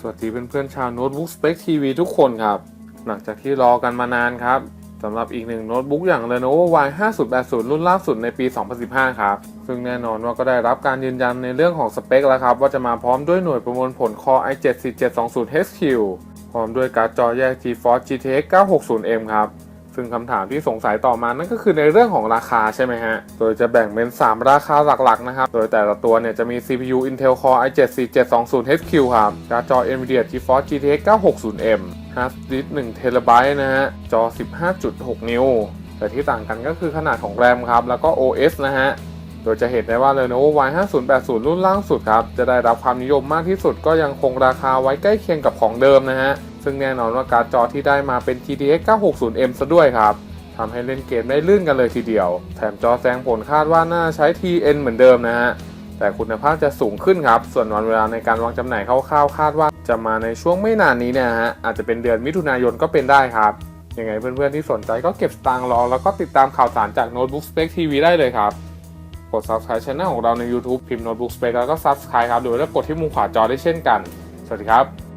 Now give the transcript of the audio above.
สวัสดีเพื่อนๆชาวโน้ตบุ๊กสเปคทีวีทุกคนครับ หลังจากที่รอกันมานานครับสำหรับอีกหนึ่งโน้ตบุ๊กอย่าง Lenovo Y 5080 รุ่นล่าสุดในปี 2015 ครับ ซึ่งแน่นอนว่าก็ได้รับการยืนยันในเรื่องของสเปคแล้วครับ ว่าจะมาพร้อมด้วยหน่วยประมวลผล Core i7 4720HQ พร้อมด้วยการ์ดจอแยก GeForce GTX 960M ครับ ซึ่งคำถามที่สงสัยต่อมานั่นก็คือในเรื่องของราคาใช่ไหมฮะ โดยจะแบ่งเป็น 3 ราคาหลักๆนะครับ โดยแต่ละตัวเนี่ยจะมี CPU Intel Core i7 4720HQ ครับ การ์ดจอ Nvidia GeForce GTX 960M Hard Disk 1 TB นะฮะ จอ 15.6 นิ้ว แต่ที่ต่างกันก็คือขนาดของแรมครับ แล้วก็ OS นะฮะโดยจะเห็นได้ว่า Lenovo Y 5080 รุ่นล่างสุดครับ จะได้รับความนิยมมากที่สุดก็ยังคงราคาไว้ใกล้เคียงกับของเดิมนะฮะ ซึ่งแน่นอนว่าการ์ดจอที่ได้มาเป็น GTX 960M ซะด้วยครับทำให้เล่นเกมได้ลื่นกันเลยทีเดียว แถมจอแสงผลคาดว่าน่าใช้ TN เหมือนเดิมนะฮะ แต่คุณภาพจะสูงขึ้นครับ ส่วนวันเวลาในการวางจำหน่ายคร่าวๆคาดว่าจะมาในช่วงไม่นานนี้เนี่ยฮะ อาจจะเป็นเดือนมิถุนายนก็เป็นได้ครับ ยังไงเพื่อนๆที่สนใจก็เก็บตางค์รอ แล้วก็ติดตามข่าวสารจาก Notebook Spec TV ได้เลยครับ กด subscribe channel ของเราใน YouTube พิมพ์ Notebook Spec แล้วก็ subscribe ครับหรือว่าจะกดที่มุมขวาจอได้เช่นกัน สวัสดีครับ